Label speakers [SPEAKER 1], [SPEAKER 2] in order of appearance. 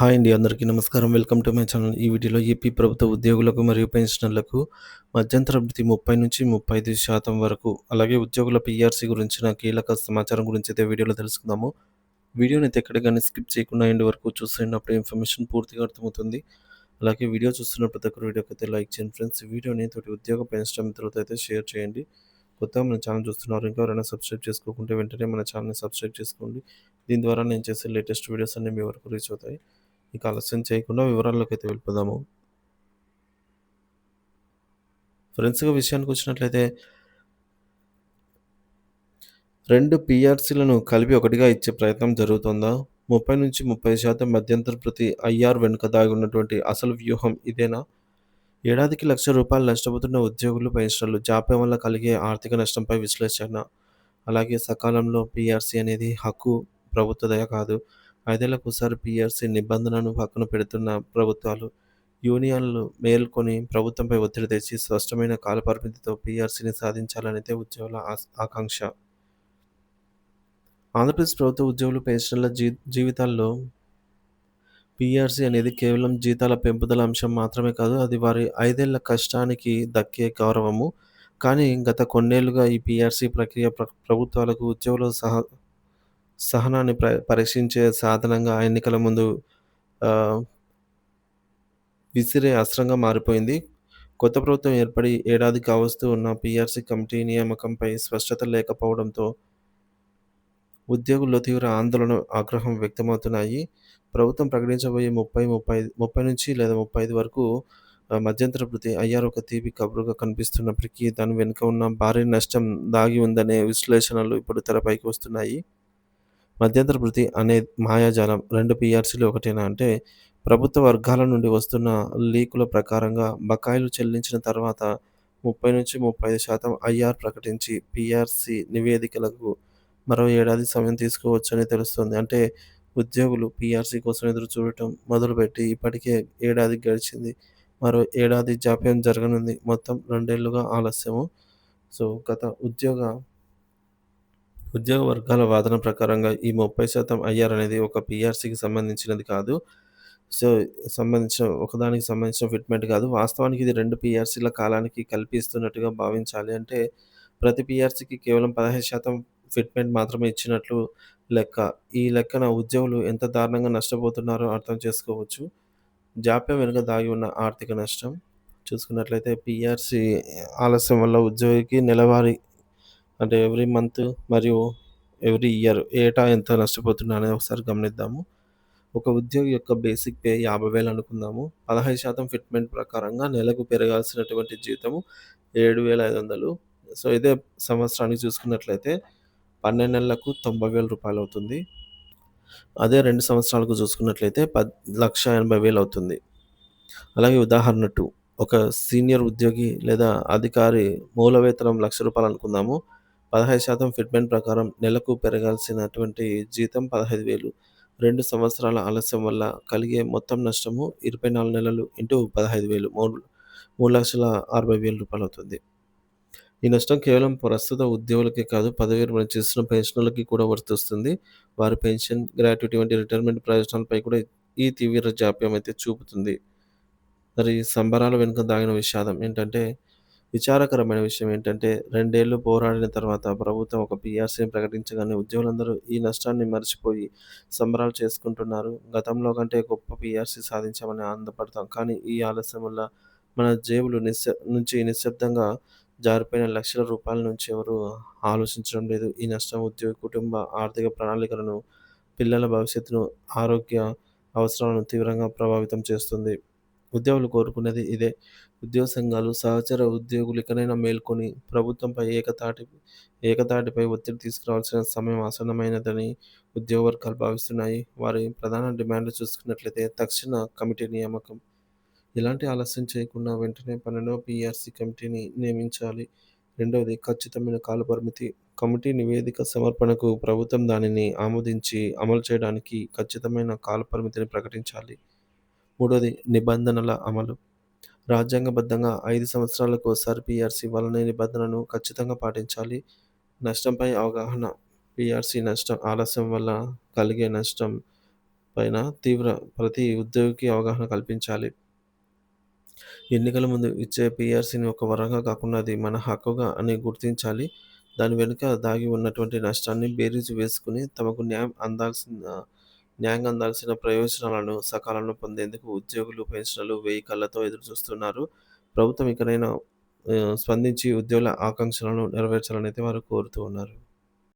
[SPEAKER 1] Hi అండి అందరికీ నమస్కారం. Welcome to my channel. ఈ వీడియోలో ఏపీ ప్రభుత్వ ఉద్యోగులకు మరియు పెన్షనర్లకు మధ్యంతర వృత్తి ముప్పై నుంచి ముప్పై ఐదు శాతం వరకు అలాగే ఉద్యోగుల పీఆర్సీ గురించిన కీలక సమాచారం గురించి అయితే వీడియోలో తెలుసుకుందాము. వీడియోని అయితే ఎక్కడికైనా కానీ స్కిప్ చేయకుండా ఎండ్ వరకు చూస్తున్నప్పుడు ఇన్ఫర్మేషన్ పూర్తిగా అర్థమవుతుంది. అలాగే వీడియో చూస్తున్న ప్రతి ఒక్కరు వీడియోకి అయితే లైక్ చేయండి ఫ్రెండ్స్. వీడియోని తోటి ఉద్యోగ పెన్షన్ మిత్రులతో అయితే షేర్ చేయండి. కొత్తగా మన ఛానల్ చూస్తున్నారు ఇంకా ఎవరైనా సబ్స్క్రైబ్ చేసుకోకుంటే వెంటనే మన ఛానల్ని సబ్స్క్రైబ్ చేసుకోండి. దీని ద్వారా నేను చేసే లేటెస్ట్ వీడియోస్ అన్నీ మీ వరకు రీచ్ అవుతాయి. ఇక ఆలస్యం చేయకుండా వివరాల్లోకి అయితే వెళ్ళిపోదాము. ఫ్రెండ్స్గా విషయానికి వచ్చినట్లయితే రెండు పిఆర్సీలను కలిపి ఒకటిగా ఇచ్చే ప్రయత్నం జరుగుతుందా? ముప్పై నుంచి ముప్పై శాతం మధ్యంతర ప్రతి ఐఆర్ వెనుక దాగి ఉన్నటువంటి అసలు వ్యూహం ఇదేనా? ఏడాదికి లక్ష రూపాయలు నష్టపోతున్న ఉద్యోగులు పెన్షన్లు జాప్యం వల్ల కలిగే ఆర్థిక నష్టంపై విశ్లేషణ. అలాగే సకాలంలో పిఆర్సీ అనేది హక్కు ప్రభుత్వ దయ కాదు. ఐదేళ్ళకు ఒకసారి పిఆర్సీ నిబంధనను పక్కన పెడుతున్న ప్రభుత్వాలు యూనియన్లు మేల్కొని ప్రభుత్వంపై ఒత్తిడి తెచ్చి స్పష్టమైన కాలపరిమితితో పిఆర్సీని సాధించాలనేదే ఉద్యోగుల ఆకాంక్ష. ఆంధ్రప్రదేశ్ ప్రభుత్వ ఉద్యోగులు పెన్షన్ల జీ జీవితాల్లో పిఆర్సీ అనేది కేవలం జీతాల పెంపుదల అంశం మాత్రమే కాదు అది వారి ఐదేళ్ళ కష్టానికి దక్కే గౌరవము. కానీ గత కొన్నేళ్ళుగా ఈ పిఆర్సీ ప్రక్రియ ప్ర ప్రభుత్వాలకు ఉద్యోగుల సహా సహనాన్ని ప్ర పరీక్షించే సాధనంగా ఎన్నికల ముందు విసిరే అస్త్రంగా మారిపోయింది. కొత్త ప్రభుత్వం ఏర్పడి ఏడాది కావస్తూ ఉన్న పీఆర్సీ కమిటీ నియామకంపై స్పష్టత లేకపోవడంతో ఉద్యోగుల్లో తీవ్ర ఆందోళన ఆగ్రహం వ్యక్తమవుతున్నాయి. ప్రభుత్వం ప్రకటించబోయే ముప్పై ముప్పై ముప్పై నుంచి లేదా ముప్పై ఐదు వరకు మధ్యంతర వృత్తి అయ్యారు ఒక తీపి కబురుగా కనిపిస్తున్నప్పటికీ దాని వెనుక ఉన్న భారీ నష్టం దాగి ఉందనే విశ్లేషణలు ఇప్పుడు తెరపైకి వస్తున్నాయి. మధ్యంతర వృత్తి అనే మాయాజాలం రెండు పిఆర్సీలు ఒకటేనా? అంటే ప్రభుత్వ వర్గాల నుండి వస్తున్న లీకుల ప్రకారంగా బకాయిలు చెల్లించిన తర్వాత ముప్పై నుంచి ముప్పై ఐదు శాతం ఐఆర్ ప్రకటించి పిఆర్సీ నివేదికలకు మరో ఏడాది సమయం తీసుకోవచ్చని తెలుస్తుంది. అంటే ఉద్యోగులు పిఆర్సీ కోసం ఎదురు చూడటం మొదలుపెట్టి ఇప్పటికే ఏడాది గడిచింది. మరో ఏడాది జాప్యం జరగనుంది. మొత్తం రెండేళ్ళుగా ఆలస్యము. సో గత ఉద్యోగ ఉద్యోగ వర్గాల వాదన ప్రకారంగా ఈ ముప్పై శాతం ఐఆర్ అనేది ఒక పిఆర్సీకి సంబంధించినది కాదు. సో సంబంధించిన ఒకదానికి సంబంధించిన ఫిట్మెంట్ కాదు. వాస్తవానికి ఇది రెండు పిఆర్సీల కాలానికి కల్పిస్తున్నట్టుగా భావించాలి అంటే ప్రతి పిఆర్సీకి కేవలం పదహైదు శాతం ఫిట్మెంట్ మాత్రమే ఇచ్చినట్లు లెక్క. ఈ లెక్కన ఉద్యోగులు ఎంత దారుణంగా నష్టపోతున్నారో అర్థం చేసుకోవచ్చు. జాప్యం వెనుక దాగి ఉన్న ఆర్థిక నష్టం. చూసుకున్నట్లయితే పిఆర్సీ ఆలస్యం వల్ల ఉద్యోగికి నెలవారీ అంటే ఎవ్రీ మంత్ మరియు ఎవ్రీ ఇయర్ ఏటా ఎంత నష్టపోతున్నా అనేది ఒకసారి గమనిద్దాము. ఒక ఉద్యోగి యొక్క బేసిక్ పే యాభై వేలు అనుకుందాము. పదహైదు శాతం ఫిట్మెంట్ ప్రకారంగా నెలకు పెరగాల్సినటువంటి జీతము ఏడు వేల ఐదు వందలు. సో ఇదే సంవత్సరానికి చూసుకున్నట్లయితే పన్నెండు నెలలకు తొంభై వేల రూపాయలు అవుతుంది. అదే రెండు సంవత్సరాలకు చూసుకున్నట్లయితే పద్ లక్ష ఎనభై వేలు అవుతుంది. అలాగే ఉదాహరణ టూ ఒక సీనియర్ ఉద్యోగి లేదా అధికారి మూల వేతనం లక్ష రూపాయలు అనుకుందాము. పదహైదు శాతం ఫిట్మెంట్ ప్రకారం నెలకు పెరగాల్సినటువంటి జీతం పదహైదు వేలు. రెండు సంవత్సరాల ఆలస్యం వల్ల కలిగే మొత్తం నష్టము ఇరవై నాలుగు నెలలు ఇంటూ పదహైదు వేలు. మూడు మూడు లక్షల అరవై వేల రూపాయలు అవుతుంది. ఈ నష్టం కేవలం ప్రస్తుత ఉద్యోగులకే కాదు పదవి మనం చేస్తున్న పెన్షన్లకి కూడా వర్తిస్తుంది. వారి పెన్షన్ గ్రాట్యుటీ వంటి రిటైర్మెంట్ ప్రయోజనాలపై కూడా ఈ తీవ్ర జాప్యం అయితే చూపుతుంది. మరి సంబరాల వెనుక దాగిన విషాదం ఏంటంటే విచారకరమైన విషయం ఏంటంటే రెండేళ్ళు పోరాడిన తర్వాత ప్రభుత్వం ఒక పిఆర్సీని ప్రకటించగానే ఉద్యోగులందరూ ఈ నష్టాన్ని మర్చిపోయి సంబరాలు చేసుకుంటున్నారు. గతంలో కంటే గొప్ప పిఆర్సీ సాధించామని ఆనందపడతాం. కానీ ఈ ఆలస్యం వల్ల మన జేబులు నిశ్శ నుంచి నిశ్శబ్దంగా జారిపోయిన లక్షల రూపాయల నుంచి ఎవరు ఆలోచించడం లేదు. ఈ నష్టం ఉద్యోగ కుటుంబ ఆర్థిక ప్రణాళికలను పిల్లల భవిష్యత్తును ఆరోగ్య అవసరాలను తీవ్రంగా ప్రభావితం చేస్తుంది. ఉద్యోగులు కోరుకునేది ఇదే. ఉద్యోగ సంఘాలు సహచర ఉద్యోగులు ఎక్కడైనా మేల్కొని ప్రభుత్వంపై ఏకతాటి ఏకతాటిపై ఒత్తిడి తీసుకురావాల్సిన సమయం ఆసన్నమైనదని ఉద్యోగ వర్గాలు భావిస్తున్నాయి. వారి ప్రధాన డిమాండ్లు చూసుకున్నట్లయితే తక్షణ కమిటీ నియామకం. ఎలాంటి ఆలస్యం చేయకుండా వెంటనే పన్నెండవ పిఆర్సీ కమిటీని నియమించాలి. రెండవది ఖచ్చితమైన కాలపరిమితి కమిటీ నివేదిక సమర్పణకు ప్రభుత్వం దానిని ఆమోదించి అమలు చేయడానికి ఖచ్చితమైన కాలపరిమితిని ప్రకటించాలి. మూడోది నిబంధనల అమలు రాజ్యాంగబద్ధంగా ఐదు సంవత్సరాలకు ఒకసారి పిఆర్సీ వలన నిబంధనను ఖచ్చితంగా పాటించాలి నష్టంపై అవగాహన పిఆర్సీ నష్టం ఆలస్యం వల్ల కలిగే నష్టం పైన తీవ్ర ప్రతి ఉద్యోగికి అవగాహన కల్పించాలి. ఎన్నికల ముందు ఇచ్చే పీఆర్సీని ఒక వరంగా కాకుండా అది మన హక్కుగా అని గుర్తించాలి. దాని వెనుక దాగి ఉన్నటువంటి నష్టాన్ని బేరీజు వేసుకుని తమకు న్యాయం అందాల్సిన న్యాయంగా అందాల్సిన ప్రయోజనాలను సకాలంలో పొందేందుకు ఉద్యోగులు, పెన్షన్లు వెయ్యి కళ్ళతో ఎదురుచూస్తున్నారు. ప్రభుత్వం ఇకనైనా స్పందించి ఉద్యోగుల ఆకాంక్షలను నెరవేర్చాలనైతే వారు కోరుతూ ఉన్నారు.